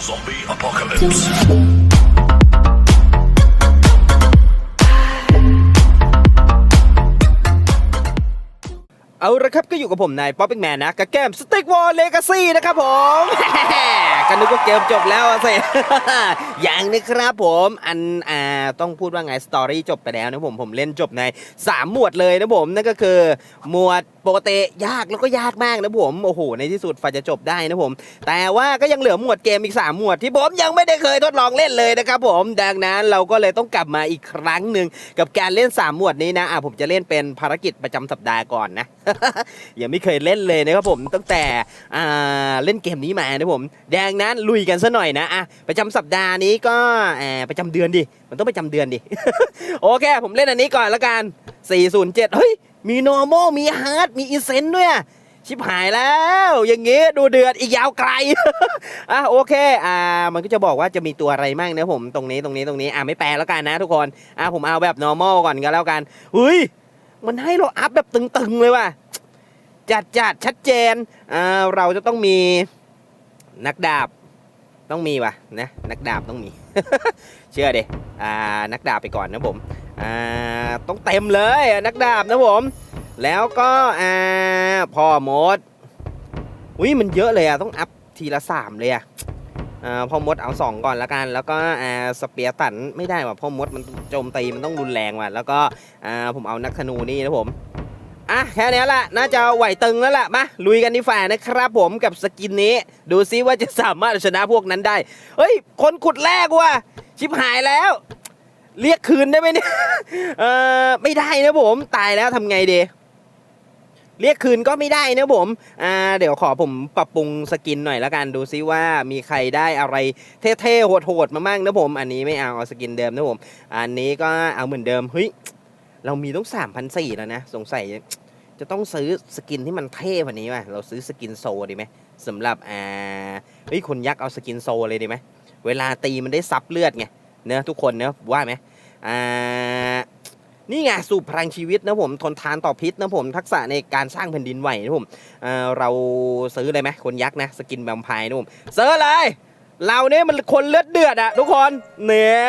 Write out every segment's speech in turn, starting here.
Zombie apocalypse. เอาละครับก็อยู่กับผมนายป๊อปปิ้งแมนนะกับเกมสติ๊กวอลเลกาซี่นะครับผมกันนึกว่าเกมจบแล้วสิอย่างนะครับผมอันอ่าต้องพูดว่าไงสตอรี่จบไปแล้วนะผมผมเล่นจบใน 3 หมวดเลยนะผมนั่นก็คือ หมวดปกติยากแล้วก็ยากมากนะผมโอ้โหในที่สุดฝ่าจะจบได้นะผม แต่ว่าก็ยังเหลือหมวดเกมอีก 3 หมวดที่ผมยังไม่ได้เคยทดลองเล่นเลยนะครับผมดังนั้นเราก็เลยต้องกลับมาอีกครั้งหนึ่งกับการเล่น 3 หมวดนี้นะอะผมจะเล่นเป็นภารกิจประจำสัปดาห์ก่อนนะยังไม่เคยเล่นเลยนะครับผมตั้งแต่อ่าเล่นเกมนี้มานะผมดังนั้นลุยกันซะหน่อยนะอะประจำสัปดาห์นี้ก็อ่าประจำเดือนดิมันต้องประจำเดือนดิโอเค ผมเล่นอันนี้ก่อนละกัน 407 เฮ้ย มี normal มี hard มี instant ด้วยชิบหายแล้ว อย่างงี้ดูเดือดอีกยาวไกลอะโอเคอ่ามันก็จะบอกว่าจะมีตัวอะไรมั่งนะผมตรงนี้ตรงนี้ตรงนี้อ่าไม่แปลแล้วกันนะทุกคนอ่าผมเอาแบบ normal ก่อนก็แล้วกันเฮ้ย มันให้เราอัพแบบตึงๆเลยว่ะ จัดจัดชัดเจนอ่าเราจะต้องมีนักดาบต้องมีว่ะนะนักดาบต้องมี เชื่อเดอ่านักดาบไปก่อนนะผมอ่าต้องเต็มเลยนักดาบนะผม แล้วก็อ่าพ่อมดอุ้ยมันเยอะเลยอะต้องอัพทีละสามเลยอะ พ่อมดเอาสองก่อนละกัน แล้วก็สเปียร์ตันไม่ได้ว่ะพ่อมดมันโจมตีมันต้องรุนแรงว่ะแล้วก็ผมเอานักธนูนี่นะผมอะแค่นี้แหละน่าจะไหวตึงแล้วล่ะมาลุยกันดีฝ่านะครับผมกับสกินนี้ ดูซิว่าจะสามารถชนะพวกนั้นได้ เฮ้ย คนขุดแรกว่ะชิบหายแล้ว เรียกคืนได้ไหมเนี่ยเออไม่ได้นะผมตายแล้วทำไงดี เรียกคืนก็ไม่ได้นะผมอ่าเดี๋ยวขอผมปรับปรุงสกินหน่อยละกันดูซิว่ามีใครได้อะไรเท่ๆโหดๆมามั่งนะผม อันนี้ไม่เอาเอาสกินเดิมนะผม อันนี้ก็เอาเหมือนเดิมเฮ้ยเรามีต้องสามพันสี่แล้วนะสงสัยจะต้องซื้อสกินที่มันเท่กว่านี้ว่ะเราซื้อสกินโซดีไหมสำหรับอ่าเฮ้ยคนยักษ์เอาสกินโซเลยดีไหมเวลาตีมันได้ซับเลือดไงเนอะทุกคนเนอะว่าไหมอ่า นี่ไงสูบพลังชีวิตนะผมทนทานต่อพิษนะผมทักษะในการสร้างแผ่นดินไหวนะผมเอ่อเราซื้อเลยไหมคนยักษ์นะสกินแวมไพร์นะผมซื้อเลยเราเนี่ยมันคนเลือดเดือดอะทุกคนเนี่ย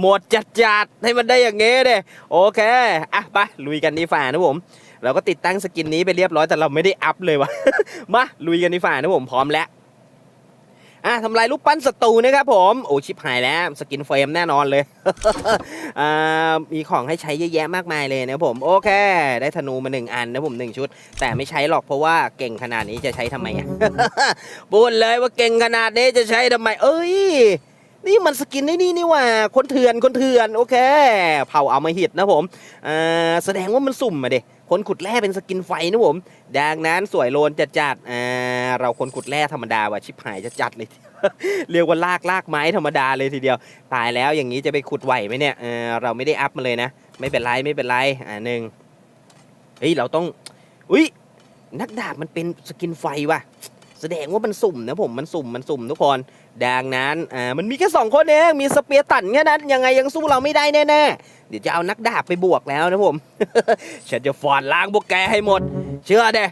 หมดจัดจัดให้มันได้อย่างเงี้ยเด้โอเคอะไปลุยกันดีฝ่านะผมเราก็ติดตั้งสกินนี้ไปเรียบร้อยแต่เราไม่ได้อัพเลยวะมาลุยกันดีฝ่านะผมพร้อมแล้ว อะทำลายรูปปั้นศัตรูนะครับผม โอ้ชิบหายแล้วสกินเฟรมแน่นอนเลยอ่ามีของให้ใช้เยอะแยะมากมายเลยนะผมโอเค ได้ธนูมาหนึ่งอันนะผมหนึ่งชุด แต่ไม่ใช้หรอกเพราะว่าเก่งขนาดนี้จะใช้ทำไมอะพูดเลยว่าเก่งขนาดนี้จะใช้ทำไม เอ้ยนี่มันสกินไอ้นี่นี่ว่า คนเถื่อนคนเถื่อนโอเค เผาเอามาหิดนะผมอ่าแสดงว่ามันสุ่มมาเด็ คนขุดแร่เป็นสกินไฟนะผม ดังนั้นสวยโลนจัดจัดๆอ่าเราคนขุดแร่ธรรมดาว่ะชิบหายจะจัดเลย เรียกว่าลากลากไม้ธรรมดาเลยทีเดียว ตายแล้วอย่างนี้จะไปขุดไหวไหมเนี่ยเออเราไม่ได้อัพมาเลยนะ ไม่เป็นไรไม่เป็นไรอ่าหนึ่งเฮ้ยเราต้องอุ้ยนักดาบมันเป็นสกินไฟว่ะแสดงว่ามันสุ่มนะผมมันสุ่มมันสุ่มทุกคน ดังนั้นอ่ามันมีแค่สองคนเองมีสเปียร์ตันแค่นั้นยังไงยังสู้เราไม่ได้แน่ๆเดี๋ยวจะเอานักดาบไปบวกแล้วนะผม ฉันจะฟอนล้างพวกแกให้หมด เชื่อเด้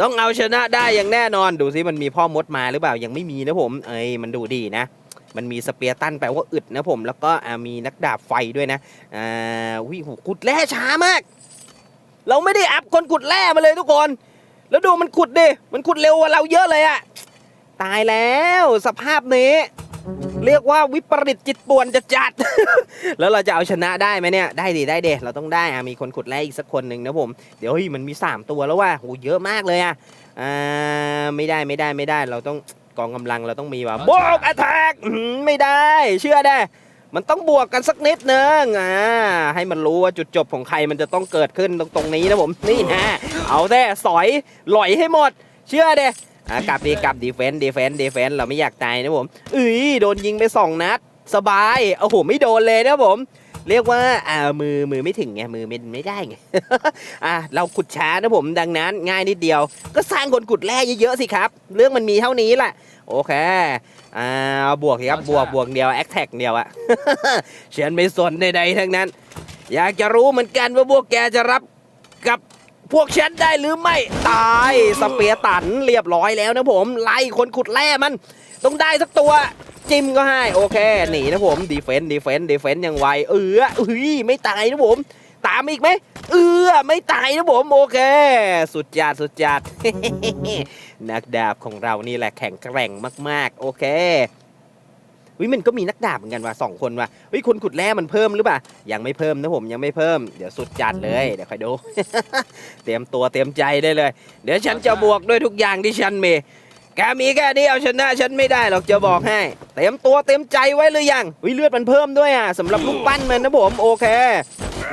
ต้องเอาชนะได้อย่างแน่นอนดูซิมันมีพ่อมดมาหรือเปล่ายังไม่มีนะผม เอ้ยมันดูดีนะ มันมีสเปียร์ตันแปลว่าอึดนะผม แล้วก็อ่ามีนักดาบไฟด้วยนะอ่าวิหูขุดแร่ช้ามาก เราไม่ได้อัพคนขุดแร่มาเลยทุกคน แล้วดูมันขุดดิมันขุดเร็วกว่าเราเยอะเลยอะ ตายแล้วสภาพนี้ เรียกว่าวิปริตจิตป่วนจะจัด แล้วเราจะเอาชนะได้ไหมเนี่ย ได้ดิได้เดเราต้องได้อะมีคนขุดแร่อีกสักคนหนึ่งนะผม เดี๋ยวเฮ้ยมันมี 3 ตัวแล้วว่ะโหเยอะมากเลยอะอ่าไม่ได้ไม่ได้ไม่ได้เราต้องกองกำลังเราต้องมีว่ะบวกอ t แทกไม่ได้ เชื่อได้ มันต้องบวกกันสักนิดนึงอ่าให้มันรู้ว่าจุดจบของใครมันจะต้องเกิดขึ้นตรงตรงนี้นะผมนี่นะเอาแท้สอยหลอยให้หมด เชื่อเด้ อ่ากลับดีกลับดีเฟนต์ดีเฟนต์ดีเฟนต์เราไม่อยากตายนะผมเอ้ยโดนยิงไปสองนัด สบายโอ้โหไม่โดนเลยนะผม เรียกว่าอ่ามือมือไม่ถึงไงมือไม่ไม่ได้ไงอ่าเราขุดช้านะผมดังนั้น ง่ายนิดเดียว ก็สร้างคนขุดแร่เยอะๆสิครับ เรื่องมันมีเท่านี้แหละโอเคอ่าบวกสิครับบวกบวกเดียวแอคแท็กเดียวอะฉันไม่สนใดๆทั้งนั้น อยากจะรู้เหมือนกันว่าพวกแกจะรับกับ พวกฉันได้หรือไม่ตายสเปียตันเรียบร้อยแล้วนะผมไล่คนขุดแร่มัน ต้องได้สักตัวจิ้มก็ให้โอเคหนีนะผมดีเฟนต์ดีเฟนต์ดีเฟนต์ยังไวเออเฮ้ยไม่ตายนะผม ตามอีกไหมเออไม่ตายนะผมโอเค สุดจัดสุดจัดนักดาบของเรานี่แหละแข็งแกร่งมาก ๆ โอเค วิมันก็มีนักดาบเหมือนกันว่ะสองคนว่ะวิคนขุดแร่มันเพิ่มหรือเปล่ายังไม่เพิ่มนะผมยังไม่เพิ่มเดี๋ยวสุดจัดเลยเดี๋ยวคอยดู เตรียมตัวเตรียมใจได้เลย เดี๋ยวฉันจะบวกด้วยทุกอย่างที่ฉันมีแกมีแค่นี้เอาชนะฉันไม่ได้หรอกจะบอกให้ เตรียมตัวเตรียมใจไว้หรือยังวิเลือดมันเพิ่มด้วยอะสำหรับลูกปั้นมันนะผมโอเค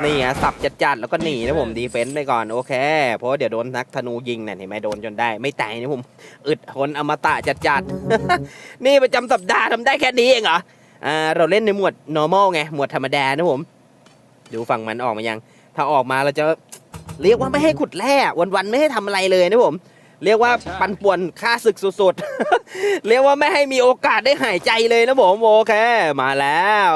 นี่อะสับจัดๆแล้วก็หนีนะผมดีเฟนต์ไปก่อนโอเค เพราะเดี๋ยวโดนนักธนูยิงน่ะเห็นไหมโดนจนได้ไม่ตายนะผมอึดทนอมตะจัดๆนี่ประจำสัปดาห์ทำได้แค่นี้เองเหรออ่าเราเล่นในหมวด normal ไงหมวดธรรมดานะผมดูฝั่งมันออกมายัง ถ้าออกมาเราจะเรียกว่าไม่ให้ขุดแร่วันๆไม่ให้ทำอะไรเลยนะผม เรียกว่าปันป่วนค่าศึกสุดๆ เรียกว่าไม่ให้มีโอกาสได้หายใจเลยนะผมโอเคมาแล้ว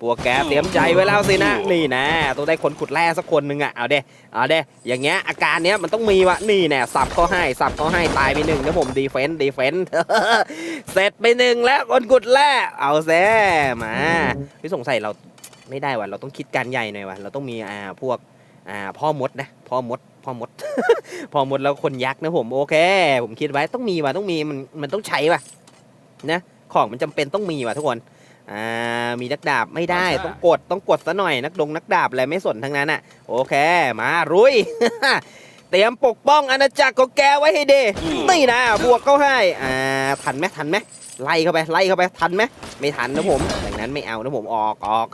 พวกแกเตรียมใจไว้แล้วสินะนี่นะต้องได้คนขุดแร่สักคนหนึ่งอะเอาเด้เอาเด้อย่างเงี้ยอาการเนี้ยมันต้องมีวะนี่แน่สับเขาให้สับเขาให้ตายไปหนึ่งนะผมดีเฟนต์ดีเฟนต์ เสร็จไปหนึ่งแล้วคนขุดแร่เอาแซ่มาพี่สงสัยเราไม่ได้ว่ะเราต้องคิดการใหญ่หน่อยว่ะเราต้องมีอ่าพวก อ่าพ่อมดนะพ่อมด พ่อมด พอหมดแล้วคนยักษ์นะผมโอเค ผมคิดไว้ต้องมีว่ะต้องมีมันมันต้องใช้ว่ะนะของมันจำเป็นต้องมีว่ะทุกคนอ่ามีนักดาบไม่ได้ต้องกดต้องกดซะหน่อยนักดงนักดาบอะไรไม่สนทั้งนั้นอะโอเค มารุย เตรียมปกป้องอาณาจักรของแกไว้ให้ดีนี่นะบวกเขาให้อ่าทันไหมทันไหมไล่เข้าไปไล่เข้าไปทันไหมไม่ทันนะผมดังนั้นไม่เอานะผมออกออก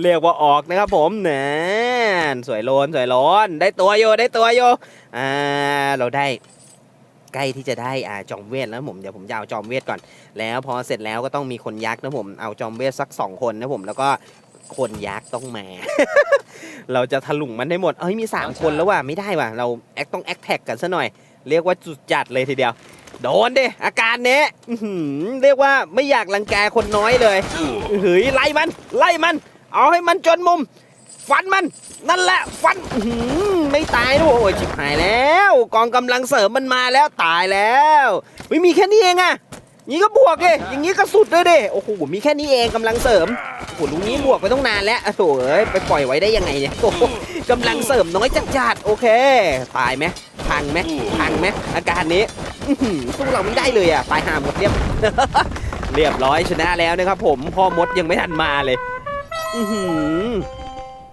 เรียกว่าออกนะครับผมนะสวยโลนสวยโลนได้ตัวโยได้ตัวโยอ่าเราได้ใกล้ที่จะได้อ่าจอมเวทแล้วผมเดี๋ยวผมจะเอาจอมเวทก่อน แล้วพอเสร็จแล้วก็ต้องมีคนยักษ์นะผมเอาจอมเวทสักสองคนนะผมแล้วก็ คนยักษ์ต้องมา เราจะถลุงมันให้หมด เอ้ยมีสามคนแล้วว่ะไม่ได้ว่ะ เราแอคต้องแอคแท็กกันซะหน่อย เรียกว่าจุดจัดเลยทีเดียว โดนดิอาการเนี้ยอื้อหือเรียกว่าไม่อยากรังแกคนน้อยเลยเฮ้ยไล่มัน ไล่มัน เอาให้มันจนมุม ฟันมัน นั่นแหละฟันอื้อหือไม่ตายนะโอ้ยชิบหายแล้ว กองกำลังเสริมมันมาแล้วตายแล้วไม่มีแค่นี้เองอะอย่า งนี้ก็บวกเลยอย่างนี้ก็สุดเลยเดิโอ้โหมีแค่นี้เองกำลังเสริมโอ้โหลุงนี้บวกไปต้องนานแล้วโอ้โหเอ้ยไปปล่อยไว้ได้ยังไงเนี่ยโอ้โหกำลังเสริมน้อยจัดๆโอเคตายไหมพังไหมพังไหมอาการนี้สู้เราไม่ได้เลยอะตายห่าหมดเรียบเรียบร้อยชนะแล้วนะครับผมพ่อมดยังไม่ทันมาเลยอือหือ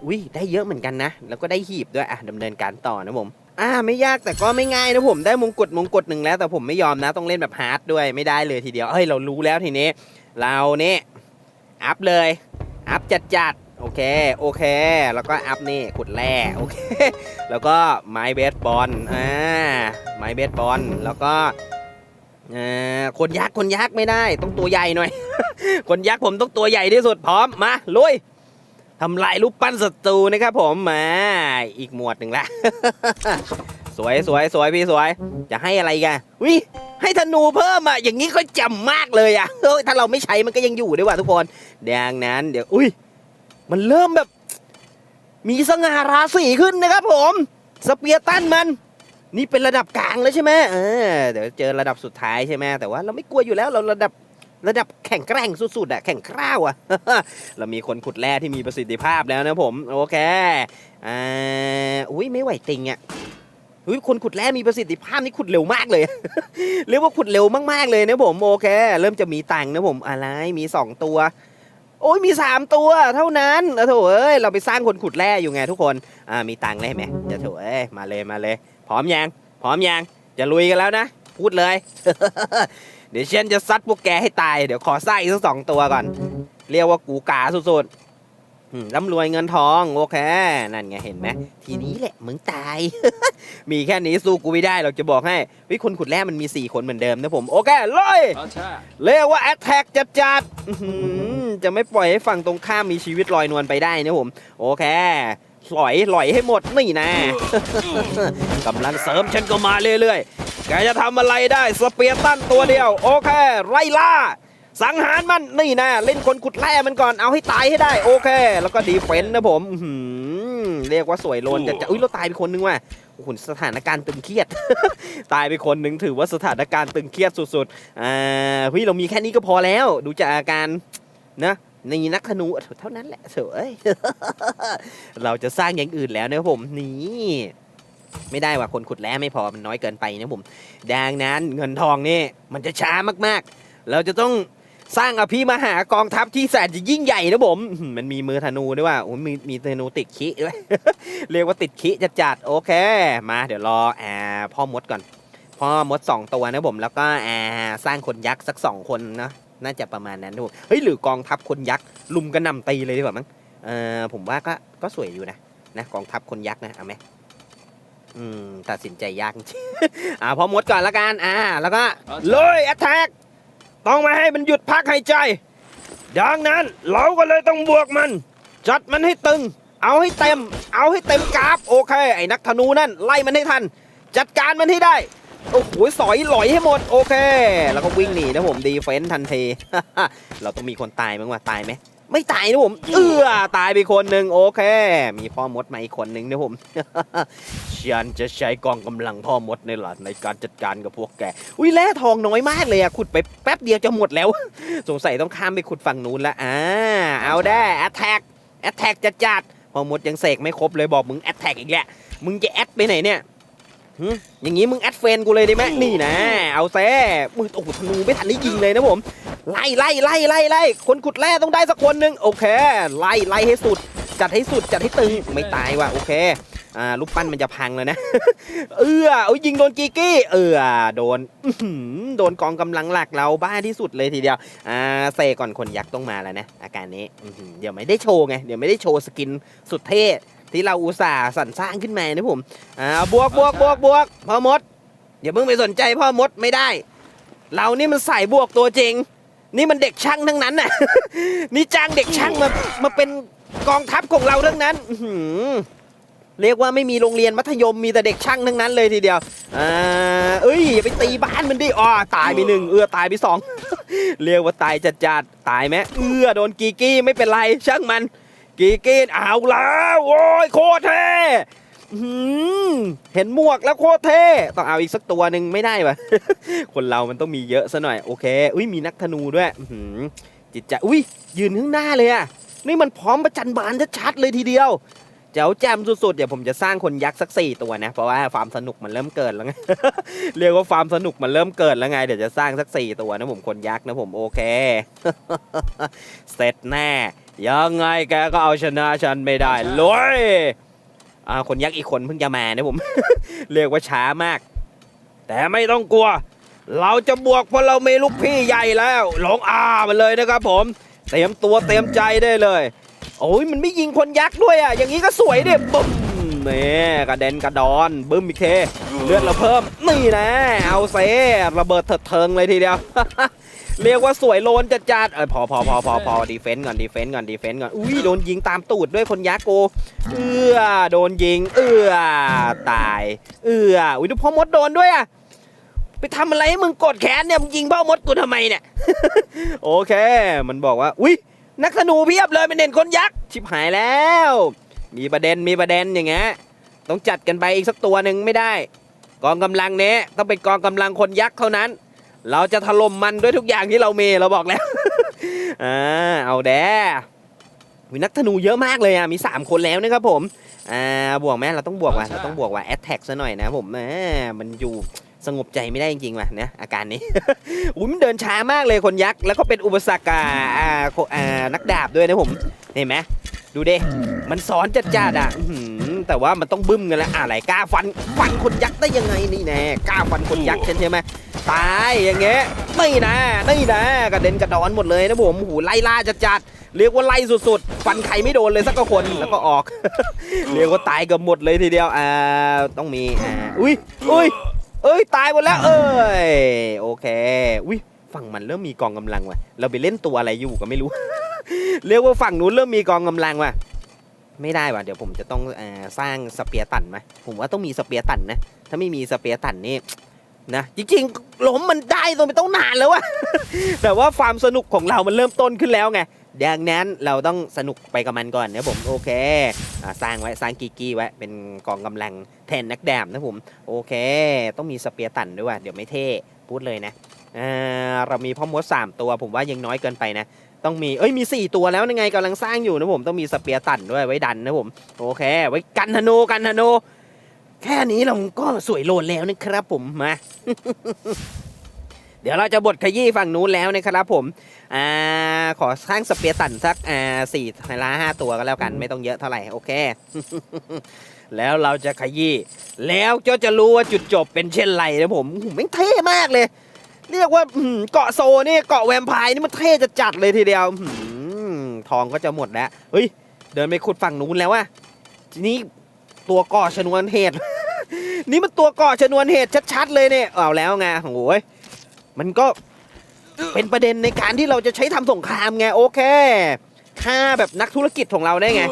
อุ้ยได้เยอะเหมือนกันนะ แล้วก็ได้หีบด้วยอะดำเนินการต่อนะผม อ่าไม่ยากแต่ก็ไม่ง่ายนะผมได้มงกุฎมงกุฎหนึ่งแล้ว แต่ผมไม่ยอมนะต้องเล่นแบบฮาร์ดด้วยไม่ได้เลยทีเดียวเฮ้ยเรารู้แล้วทีนี้ เราเนี่ยอัพเลยอัพจัดจัดโอเคโอเค แล้วก็อัพนี่ขุดแร่โอเคแล้วก็ไม้เบสบอลอ่าไม้เบสบอลแล้วก็เอ่อคนยักษ์คนยักษ์ไม่ได้ ต้องตัวใหญ่หน่อย คนยักษ์ผมต้องตัวใหญ่ที่สุดพร้อมมาลุย ทำลายรูปปั้นศัตรูนะครับผมมาอีกหมวดหนึ่งละ สวยสวยสวยพี่สวย จะให้อะไรกันวิให้ธนูเพิ่มอะอย่างนี้ก็จำมากเลยอะเฮ้ยถ้าเราไม่ใช้มันก็ยังอยู่ด้วยว่ะทุกคนดังนั้น เดี๋ยวอุ้ยมันเริ่มแบบ มีสง่าราศีขึ้นนะครับผมสเปียร์ตันมัน นี่เป็นระดับกลางแล้วใช่ไหมเออเดี๋ยวเจอระดับสุดท้ายใช่ไหมแต่ว่าเราไม่กลัวอยู่แล้วเราระดับ ระดับแข่งแกร่งสุดๆอะแข่งกล้าวอะ เรามีคนขุดแร่ที่มีประสิทธิภาพแล้วนะผมโอเคอ่าอุ้ยไม่ไหวติงอะอุ้ยคนขุดแร่มีประสิทธิภาพนี่ขุดเร็วมากเลย เรียกว่าขุดเร็วมากๆเลยนะผมโอเค เริ่มจะมีตังค์นะผมอะไรมีสองตัว โอ้ยมีสามตัวเท่านั้นเออโถเอ้ยเราไปสร้างคนขุดแร่อยู่ไงทุกคนอ่ามีตังค์เลยไหมจะโถเอ้ยมาเลยมาเลย พร้อมยังพร้อมยังจะลุยกันแล้วนะ พูดเลย เดี๋ยวฉันจะซัดพวกแกให้ตาย เดี๋ยวขอไส้อีกสักสองตัวก่อน เรียกว่ากูกาสุดๆร่ำรวยเงินทองโอเค นั่นไงเห็นไหมทีนี้แหละมึงตาย มีแค่นี้สู้กูไม่ได้หรอกจะบอกให้วิคนขุดแร่มันมี4คนเหมือนเดิมนะผม โอเคเลยเรียกว่าแอตแทกจัดจัดๆจะไม่ปล่อยให้ฝั่งตรงข้ามมีชีวิตลอยนวลไปได้นะผม โอเคหลอยหลอยให้หมดนี่นะกำลังเสริมฉันก็มาเรื่อยๆ แกจะทำอะไรได้สเปียร์ตันตัวเดียว โอเคไล่ล่า สังหารมันนี่นะเล่นคนขุดแร่มันก่อนเอาให้ตายให้ได้ โอเค แล้วก็ดีเฟนต์นะผมอื้อหือเรียกว่าสวยโลนจะจะอุ้ยเราตายไปคนนึงว่ะโอ้โหสถานการณ์ตึงเครียด ตายไปคนหนึ่งถือว่าสถานการณ์ตึงเครียดสุดๆอ่าเฮ้ยเรามีแค่นี้ก็พอแล้ว ดูจากอาการนะในนักธนูเท่านั้นแหละเถอะเอ้ยเราจะสร้างอย่างอื่นแล้วนะครับผมนี่ ไม่ได้ว่ะคนขุดแร่ไม่พอมันน้อยเกินไปนะผมดังนั้นเงินทองนี่มันจะช้ามากๆ เราจะต้องสร้างอภิมหากองทัพที่แสนจะยิ่งใหญ่นะผม มันมีมือธนูด้วยว่าโอ้มีมีธนูติดขี้ด้วย เรียกว่าติดขี้จัดจัดๆโอเค มาเดี๋ยวรออ่าพ่อมดก่อน พ่อมดสองตัวนะผม แล้วก็อ่าสร้างคนยักษ์สักสองคนนะน่าจะประมาณนั้นดูเฮ้ยหรือกองทัพคนยักษ์ลุมกระหน่ำตีเลยดีกว่ามั้งเออผมว่าก็ก็สวยอยู่นะนะกองทัพคนยักษ์นะเอาไหม อืมตัดสินใจยากจริง อ่าพ่อมดก่อนละกัน อ่า แล้วก็เลยแอตแทกต้องมาให้มันหยุดพักหายใจ ดังนั้นเราก็เลยต้องบวกมัน จัดมันให้ตึง เอาให้เต็ม เอาให้เต็มกราฟ โอเค ไอ้นักธนูนั่นไล่มันให้ทัน จัดการมันให้ได้ โอ้โห สอยหลอยให้หมด โอเค แล้วก็วิ่งหนีนะผมดีเฟนส์ทันที เราต้องมีคนตายมั้งวะตายไหม ไม่ตายนะผม เอื้อตายไปคนหนึ่งโอเค มีพ่อมดมาอีกคนหนึ่งนะผมฉันจะใช้กองกำลังพ่อมดในหลัในการจัดการกับพวกแก อุ้ยแร่ทองน้อยมากเลยอะขุดไปแป๊บเดียวจะหมดแล้ว สงสัยต้องข้ามไปขุดฝั่งนู้นละอ่าเอาได้แอตแทกแอตแทกจัดจัดๆพ่อมดยังเสกไม่ครบเลยบอกมึงแอตแทกอีกแหละมึงจะแอดไปไหนเนี่ย อย่างงี้มึงแอดเฟรนกูเลยได้ไหมนี่นะ เอาแซ่มึงโอ้โหธนูไม่ทันได้ยิงเลยนะผม ไล่ไล่ไล่ไล่ไล่คนขุดแร่ต้องได้สักคนหนึ่งโอเค ไล่ไล่ให้สุด จัดให้สุดจัดให้ตึงไม่ตายว่ะโอเคอ่ารูปปั้นมันจะพังเลยนะ เออเอายิงโดนกีกี้ เออโดนอื้อหือโดนกองกำลังหลักเราบ้าที่สุดเลยทีเดียว อ่าเซก่อนคนยักษ์ต้องมาแล้วนะ อาการนี้อื้อหือเดี๋ยวไม่ได้โชว์ไง เดี๋ยวไม่ได้โชว์สกินสุดเท่ ที่เราอุตส่าห์สรรสร้างขึ้นมานะผมอ่าบวกบวกบวกบวกพ่อมดอย่าเพิ่งไปสนใจพ่อมดไม่ได้ เรานี่มันใส่บวกตัวจริง นี่มันเด็กช่างทั้งนั้นน่ะ นี่จ้างเด็กช่างมามาเป็นกองทัพของเราทั้งนั้นอื้อหือเรียกว่าไม่มีโรงเรียนมัธยมมีแต่เด็กช่างทั้งนั้นเลยทีเดียวอ่าเอ้ยอย่าไปตีบ้านมันดิอ๋อตายไปหนึ่งเอือตายไปสอง เรียกว่าตายจัดจัดๆตายไหมเอือโดนกีกี้ไม่เป็นไรช่างมัน กีกี้เอาแล้วโอ้ยโคตรเท่เห็นหมวกแล้วโคตรเท่ต้องเอาอีกสักตัวหนึ่งไม่ได้ปะคนเรามันต้องมีเยอะซะหน่อยโอเคอุ้ยมีนักธนูด้วยจิตใจอุ้ยยืนข้างหน้าเลยอะนี่มันพร้อมประจันบานชัดๆเลยทีเดียวเจ๋วแจมสุดๆเดี๋ยวผมจะสร้างคนยักษ์สักสี่ตัวนะ เพราะว่าฟาร์มสนุกมันเริ่มเกิดแล้วไงเรียกว่าฟาร์มสนุกมันเริ่มเกิดแล้วไงเดี๋ยวจะสร้างสักสี่ตัวนะผมคนยักษ์นะผมโอเคเสร็จแน่ ยังไงแกก็เอาชนะฉันไม่ได้เลยอ่าคนยักษ์อีกคนเพิ่งจะมานะผม เรียกว่าช้ามาก แต่ไม่ต้องกลัว เราจะบวกเพราะเรามีลูกพี่ใหญ่แล้วหลงอามันเลยนะครับผม เตรียมตัวเตรียมใจได้เลย โอ้ยมันไม่ยิงคนยักษ์ด้วยอะ อย่างนี้ก็สวยดิบึ้ม นี่กระเด็นกระดอนบึ้มอีกเคเลือดเราเพิ่มนี่นะเอาเซระเบิดเถิดเทิงเลยทีเดียว เรียกว่าสวยโลนจัดจัดๆเออพอพอพอพอพอดีเฟนต์ก่อนดีเฟนต์ก่อนดีเฟนต์ก่อนอุ้ยโดนยิงตามตูดด้วยคนยักษ์โกเอื้อโดนยิง เอื้อตายเอื้ออุ้ยดูพ่อมดโดนด้วยอะไปทำอะไรให้มึงกดแขนเนี่ยมึงยิงเบ้ามดกูทำไมเนี่ยโอเค มันบอกว่าอุ้ยนักธนูเพียบเลยเป็นเด่นคนยักษ์ชิบหายแล้ว มีประเด็นมีประเด็นอย่างเงี้ยต้องจัดกันไปอีกสักตัวหนึ่งไม่ได้ กองกำลังเนี้ยต้องเป็นกองกำลังคนยักษ์เท่านั้น เราจะถล่มมันด้วยทุกอย่างที่เรามีเราบอกแล้วอ่าเอาแด้มีนักธนูเยอะมากเลยอะมี 3 คนแล้วนะครับผมอ่าบวกไหมเราต้องบวกว่ะเราต้องบวกว่ะแอตแทกซะหน่อยนะผมแหมมันอยู่สงบใจไม่ได้จริงๆว่ะนะอาการนี้อุ้ยมันเดินช้ามากเลยคนยักษ์แล้วก็เป็นอุปสรรคกับอ่าโคอ่านักดาบด้วยนะผมเห็นไหม ดูเดิมันซ้อนจัดจ้าดอะแต่ว่ามันต้องบึ้มกันแล้วอะไรกล้าฟันฟันคนยักษ์ได้ยังไงนี่แน่กล้าฟันคนยักษ์ฉันใช่ไหมตายอย่างเงี้ยนี่นะนี่นะกระเด็นกระดอนหมดเลยนะผมโอ้โหไล่ล่าจัดจัดๆเรียกว่าไล่สุดๆ ฟันใครไม่โดนเลยสักคนแล้วก็ออก เรียกว่าตายเกับหมดเลยทีเดียวอ่าต้องมีอ่าอุ้ยอุ้ยเอ้ยตายหมดแล้วเอ้ยโอเคอุ้ยฝั่งมันเริ่มมีกองกำลังว่ะเราไปเล่นตัวอะไรอยู่ก็ไม่รู้ เรียกว่าฝั่งนู้นเริ่มมีกองกำลังว่ะไม่ได้ว่ะเดี๋ยวผมจะต้องอสร้างสเปียร์ตันไหมผมว่าต้องมีสเปียร์ตันนะถ้าไม่มีสเปียร์ตันนี่นะจริงๆล้มมันได้ตัวไม่ต้องนานแล้วอะแต่ว่าความสนุกของเรามันเริ่มต้นขึ้นแล้วไงดังนั้นเราต้องสนุกไปกับมันก่อนนะผมโอเคอสร้างไว้สร้างกีกี้ไว้เป็นกองกำลังแทนนักดาบนะผมโอเค ต้องมีสเปียร์ตันด้วยว่ะเดี๋ยวไม่เท่พูดเลยนะอ่าเรามีพ่อมดสามตัวผมว่ายังน้อยเกินไปนะ ต้องมี เอ้ย มี 4 ตัวแล้วยังไงกำลังสร้างอยู่นะผมต้องมีสเปียร์ตันด้วยไว้ดันนะผม โอเค ไว้กันธนูกันธนูแค่นี้เราก็สวยโลนแล้วนะครับผมมา เดี๋ยวเราจะบดขยี้ฝั่งนู้นแล้วนะครับผม อ่า ขอสร้างสเปียร์ตันสัก อ่าสี่ละห้าตัวก็แล้วกันไม่ต้องเยอะเท่าไหร่ โอเค แล้วเราจะขยี้ แล้วก็จะรู้ว่าจุดจบเป็นเช่นไรนะผมโอ้โหแม่งเท่มากเลย เรียกว่าเกาะโซนี่เกาะแวมไพร์นี่มันเท่จะจัดเลยทีเดียวอทองก็จะหมดแล้วเฮ้ย เดินไปขุดฝั่งนู้นแล้ววะทีนี้ตัวก่อชนวนเหตุ นี่มันตัวก่อชนวนเหตุชัดๆเลยเนี่ยเอาแล้วไงโอ้ยมันก็เป็นประเด็นในการที่เราจะใช้ทำสงครามไงโอเคฆ่าแบบนักธุรกิจของเราได้ไง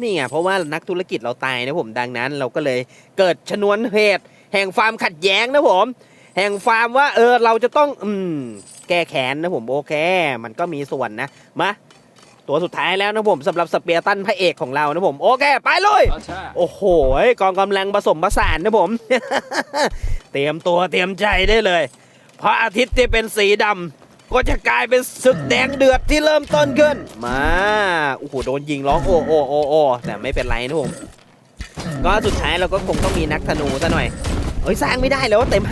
นี่ไงเพราะว่านักธุรกิจเราตายนะผมดังนั้น เราก็เลยเกิดชนวนเหตุ แห่งความขัดแย้งนะผม แห่งฟาร์มว่าเออเราจะต้องอืมแก้แค้นนะผมโอเค มันก็มีส่วนนะมาตัวสุดท้ายแล้วนะผมสำหรับสเปียร์ตันพระเอกของเรานะผมโอเค ไปเลย Attack. โอ้โหกองกำลังผสมผสานนะผม เตรียมตัวเตรียมใจได้เลยพระอาทิตย์ที่เป็นสีดำก็จะกลายเป็นศึกแดงเดือดที่เริ่มต้นขึ้นมาโอ้โหโดนยิงร้องโอ้โอ้โอ้โอ้แต่ไม่เป็นไรนะผมก็สุดท้ายเราก็คงต้องมีนักธนูซะหน่อยเอ้ยสร้างไม่ได้แล้วเต็ม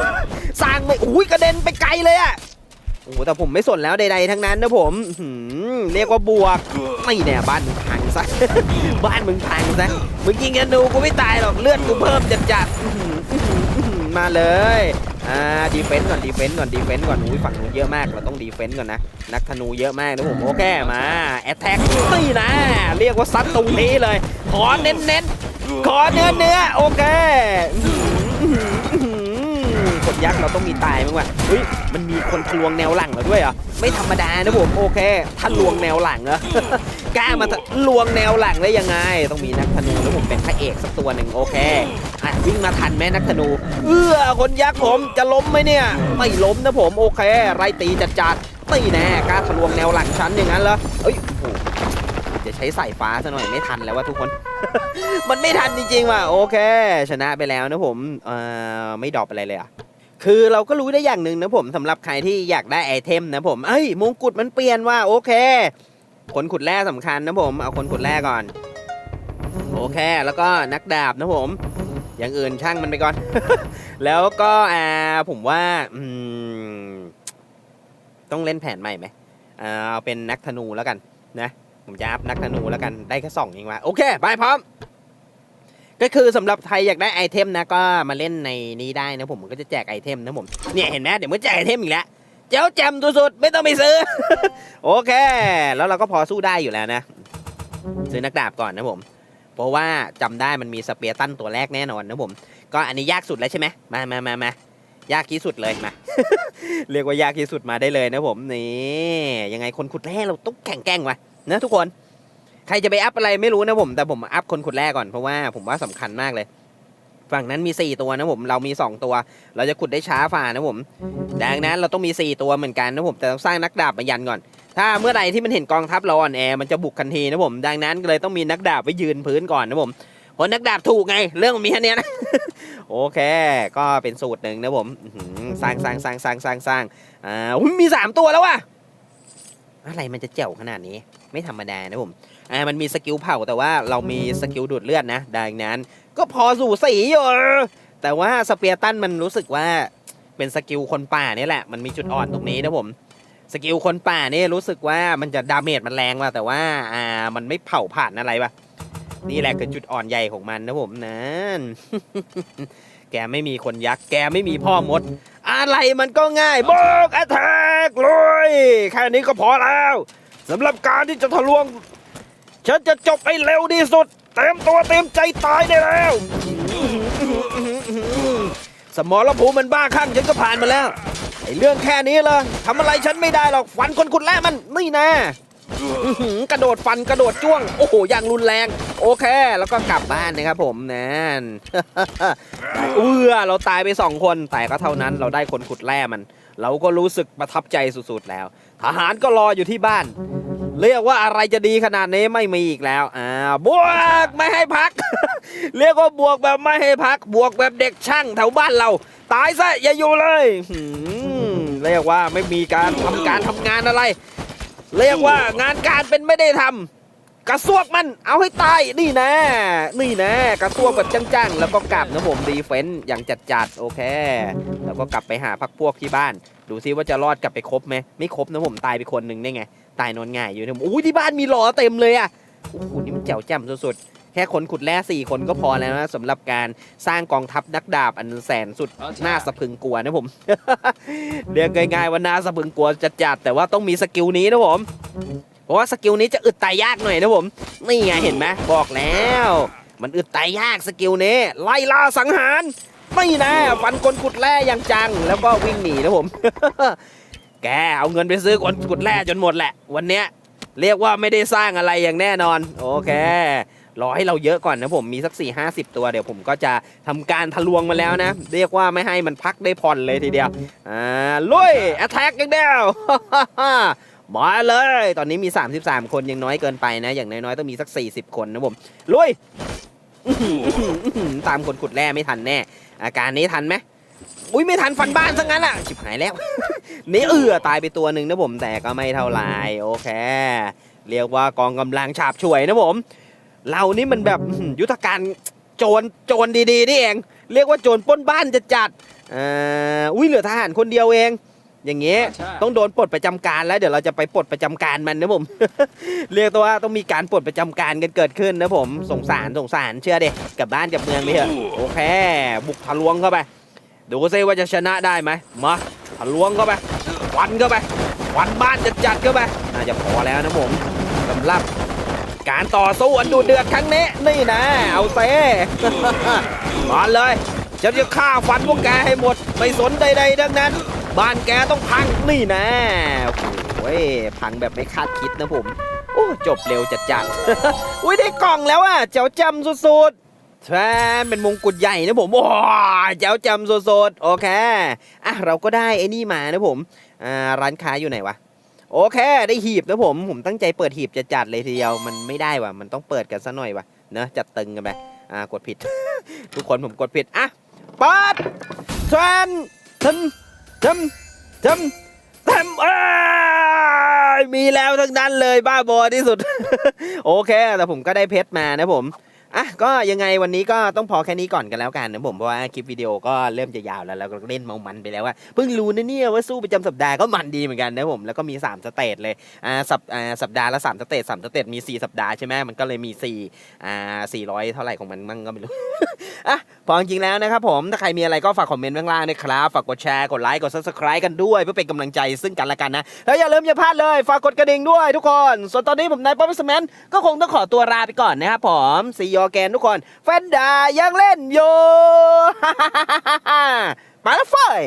50 สร้างไม่อุ้ยกระเด็นไปไกลเลยอะโอ้โหแต่ผมไม่สนแล้วใดๆทั้งนั้นนะผมอื้อหือเรียกว่าบวกไม่แน่บ้านมึงพังซะบ้านมึงพังซะมึงยิงกันดูกูไม่ตายหรอกเลือดกูเพิ่มจัดจัดๆอื้อหืออื้อหืออื้อหือมาเลยอ่าดีเฟนต์ก่อนดีเฟนต์ก่อนดีเฟนต์ก่อนอุ้ยฝั่งนู้นเยอะมากเราต้องดีเฟนต์ก่อนนะนักธนูเยอะมากนะผมโอเคมาแอตแทกนี่นะเรียกว่าซัดตรงนี้เลยขอเน้นๆ ขอเนื้อเนื้อโอเคอื้อหืออื้อหือคนยักษ์เราต้องมีตายมั้งวะเฮ้ยมันมีคนทะลวงแนวหลังเราด้วยเหรอไม่ธรรมดานะผมโอเคทะลวงแนวหลังเหรอกล้ามาลวงแนวหลังได้ยังไง ต้องมีนักธนูแล้วผมเป็นพระเอกสักตัวหนึ่งโอเคอะวิ่งมาทันไหมนักธนู เอื้อคนยักษ์ผมจะล้มไหมเนี่ย ไม่ล้มนะผมโอเค ไรตีจัดจัดๆตีแน่กล้าทะลวงแนวหลังฉันอย่างนั้นเหรอเอ้ยโอ้จะใช้สายฟ้าซะหน่อยไม่ทันแล้วว่าทุกคน มันไม่ทันจริงๆว่ะโอเค ชนะไปแล้วนะผมเอ่อไม่ดรอปอะไรเลยอะคือเราก็รู้ได้อย่างหนึ่งนะผมสำหรับใครที่อยากได้ไอเทมนะผมเอ้ยมงกุฎมันเปลี่ยนว่าโอเคคนขุดแร่สำคัญนะผมเอาคนขุดแร่ก่อน โอเค แล้วก็นักดาบนะผม อย่างอื่นช่างมันไปก่อน แล้วก็อ่าผมว่าอืมต้องเล่นแผนใหม่ไหมอ่าเอาเป็นนักธนูแล้วกันนะ ผมจะอัพนักธนูแล้วกันได้แค่สองเองวะโอเคไปพร้อม ก็คือสำหรับใครอยากได้ไอเทมนะก็มาเล่นในนี้ได้นะผมก็จะแจกไอเทมนะผมเนี่ยเห็นไหมเดี๋ยวมันแจกไอเทมอีกแล้วเจ้าแจมสุดๆไม่ต้องไปซื้อ โอเค แล้วเราก็พอสู้ได้อยู่แล้วนะ ซื้อนักดาบก่อนนะผม เพราะว่าจำได้มันมีสเปียร์ตันตัวแรกแน่นอนนะผม ก็อันนี้ยากสุดแล้วใช่ไหมมามามามายากที่สุดเลยมาเรียกว่ายากที่สุดมาได้เลยนะผมนี่ยังไงคนขุดแร่เราต้องแข่งแกร่งวะ นะทุกคนใครจะไปอัพอะไรไม่รู้นะผม แต่ผมอัพคนขุดแร่ก่อนเพราะว่าผมว่าสำคัญมากเลย ฝั่งนั้นมี 4 ตัวนะผม เรามี 2 ตัว เราจะขุดได้ช้าฝ่านะผม ดังนั้นเราต้องมี 4 ตัวเหมือนกันนะผม แต่ต้องสร้างนักดาบมายันก่อน ถ้าเมื่อใดที่มันเห็นกองทัพเราอ่อนแอ มันจะบุกทันทีนะผม ดังนั้นเลยต้องมีนักดาบไว้ยืนพื้นก่อนนะผมเพราะนักดาบถูกไง เรื่องมันมีแค่นี้นะ โอเค ก็เป็นสูตรหนึ่งนะผมสร้างสร้างสร้างสร้างสร้างสร้างอ่าอุ๊ยมี3ตัวแล้วว่ะ อะไรมันจะเจ๋วขนาดนี้ ไม่ธรรมดานะผมอ่ามันมีสกิลเผาแต่ว่าเรามีสกิลดูดเลือดนะ ดังนั้น ก็พอสู่สีอยู่แต่ว่าสเปียร์ตันมันรู้สึกว่าเป็นสกิลคนป่านี่แหละ มันมีจุดอ่อนตรงนี้นะผมสกิลคนป่านี่รู้สึกว่ามันจะดาเมจมันแรงว่ะแต่ว่าอ่ามันไม่เผาผ่านอะไรว่ะนี่แหละคือจุดอ่อนใหญ่ของมันนะผมนั่นแกไม่มีคนยักษ์แกไม่มีพ่อมด อะไรมันก็ง่ายบอกอ t แทกเลยแค่นี้ก็พอแล้ว สำหรับการที่จะทะลวง ฉันจะจบให้เร็วที่สุด เต็มตัวเต็มใจตายได้แล้ว สมรภูมิมันบ้าคลั่งฉันก็ผ่านมาแล้วไอ้เรื่องแค่นี้เลยทำอะไรฉันไม่ได้หรอกฟันคนขุดแร่มันนี่นะกระโดดฟันกระโดดจ้วง โอ้โหอย่างรุนแรง โอเค แล้วก็กลับบ้านนะครับผมนั่นเอื้อเราตายไปสองคนแต่ก็เท่านั้นเราได้คนขุดแร่มัน เราก็รู้สึกประทับใจสุดๆแล้ว ทหารก็รออยู่ที่บ้าน เรียกว่าอะไรจะดีขนาดนี้ไม่มีอีกแล้วอ่าบวกไม่ให้พัก เรียกว่าบวกแบบไม่ให้พัก บวกแบบเด็กช่างแถวบ้านเรา ตายซะอย่าอยู่เลยเรียกว่าไม่มีการทำการทำงานอะไร เรียกว่างานการเป็นไม่ได้ทำ กระซวกมันเอาให้ตายนี่นะ นี่นะ กระซวกแบบจังๆ แล้วก็กลับนะผมดีเฟนต์อย่างจัดๆ โอเค แล้วก็กลับไปหาพักพวกที่บ้าน ดูซิว่าจะรอดกลับไปครบไหมไม่ครบนะผมตายไปคนหนึ่งได้ไง ตายนอนง่ายอยู่นะผมอุ้ยที่บ้านมีหลอเต็มเลยอะโอ้โหนี่มันแจ๋วแจ่มสุดๆ แค่คนขุดแร่สี่คนก็พอแล้วนะสำหรับการสร้างกองทัพนักดาบอันแสนสุดน่าสะพรึงกลัวนะผม เรียกง่ายๆว่าน่าสะพรึงกลัวจัดๆแต่ว่าต้องมีสกิลนี้นะผม เพราะว่าสกิลนี้จะอึดตายยากหน่อยนะผม นี่ไงเห็นไหมบอกแล้ว มันอึดตายยากสกิลนี้ ไล่ล่าสังหารไม่นะฟันคนขุดแร่อย่างจัง แล้วก็วิ่งหนีนะผม แกเอาเงินไปซื้อคนขุดแร่จนหมดแหละ วันเนี้ยเรียกว่าไม่ได้สร้างอะไรอย่างแน่นอน โอเครอให้เราเยอะก่อนนะผมมีสัก 4 5 0 ตัวเดี๋ยวผมก็จะทำการทะลวงมาแล้วนะ เรียกว่าไม่ให้มันพักได้ผ่อนเลยทีเดียว อ่าลุยแอตแทกอย่างเดียว มาเลย ตอนนี้มี 33 คนยังน้อยเกินไปนะ อย่างน้อยๆต้องมีสัก 40 คนนะผม ลุย ตามคนขุดแร่ไม่ทันแน่ อาการนี้ทันไหมอุ้ยไม่ทันฟันบ้านซะงั้นอะชิบหายแล้ว นี่เอือตายไปตัวหนึ่งนะผมแต่ก็ไม่เท่าไรโอเค เรียกว่ากองกำลังฉาบฉวยนะผม เรานี่มันแบบยุทธการโจรโจรดีๆนี่เอง เรียกว่าโจรป้นบ้านจะจัดๆอ่าอุ้ยเหลือทหารคนเดียวเอง อย่างเงี้ยต้องโดนปลดประจำการแล้วเดี๋ยวเราจะไปปลดประจำการมันนะผม เรียกตัวว่าต้องมีการปลดประจำการกันเกิดขึ้นนะผมสงสารสงสารเชื่อเด็กลับบ้านกลับเมืองไปเถอะโอเคบุกทะลวงเข้าไป ดูซิว่าจะชนะได้ไหมมาทะลวงเข้าไปฟันเข้าไปฟันบ้านจะจัดเข้าไปน่าจะพอแล้วนะผมสำหรับ การต่อสู้อันดูเดือดครั้งนี้นี่นะ เอาเซ่ มาเลยฉันจะฆ่าฟันพวกแกให้หมด ไม่สนใดๆทั้งนั้น บ้านแกต้องพังนี่นะโอ้ยพังแบบไม่คาดคิดนะผม โอ้จบเร็วจัดจัดอุ้ยได้กล่องแล้วอะเจ้าจำสุดๆแทนเป็นมงกุฎใหญ่นะผมโอ้เจ้าจำสุดๆโอเคอะเราก็ได้ไอ้นี่มานะผมอ่าร้านค้าอยู่ไหนวะโอเค ได้หีบนะผม ผมตั้งใจเปิดหีบจะจัดเลยทีเดียว มันไม่ได้ว่ะ มันต้องเปิดกันซะหน่อยว่ะ เนอะจัดตึงกันไป อ่า กดผิด ทุกคนผมกดผิด อะ เปิดเทรนทำ จำจำจำเอ้ยมีแล้วทั้งนั้นเลยบ้าบอที่สุด โอเค แต่ผมก็ได้เพชรมานะผม อะก็ยังไงวันนี้ก็ต้องพอแค่นี้ก่อนกันแล้วกันนะผมเพราะว่าคลิปวิดีโอก็เริ่มจะยาวแล้วแล้วก็เล่นเมามันไปแล้วว่าเพิ่งรู้นะเนี่ยว่าสู้ประจำสัปดาห์ก็มันดีเหมือนกันนะผมแล้วก็มี 3 สเตจเลยอ่าสัปอ่าสัปดาห์ละ 3 สเตจ3สเตจมี 4 สัปดาห์ใช่ไหมมันก็เลยมี4อ่า400 เท่าไหร่ของมันมั่งก็ไม่รู้อะพอจริงๆแล้วนะครับผมถ้าใครมีอะไรก็ฝากคอมเมนต์ข้างล่างนะครับฝากกดแชร์กดไลค์กด subscribe กันด้วย เพื่อเป็นกำลังใจซึ่งกันและกันนะแล้วอย่าลืมอย่าพลาดเลยฝากกดกระดิ่งด้วยทุกคนส่วนตอนนี้ผมนายป๊อปปี้สแมนก็คงต้องขอตัวลาไปก่อนนะครับผมซียอแกนทุกคนแฟนดายังเล่นอยู่ไปแล้วเฟย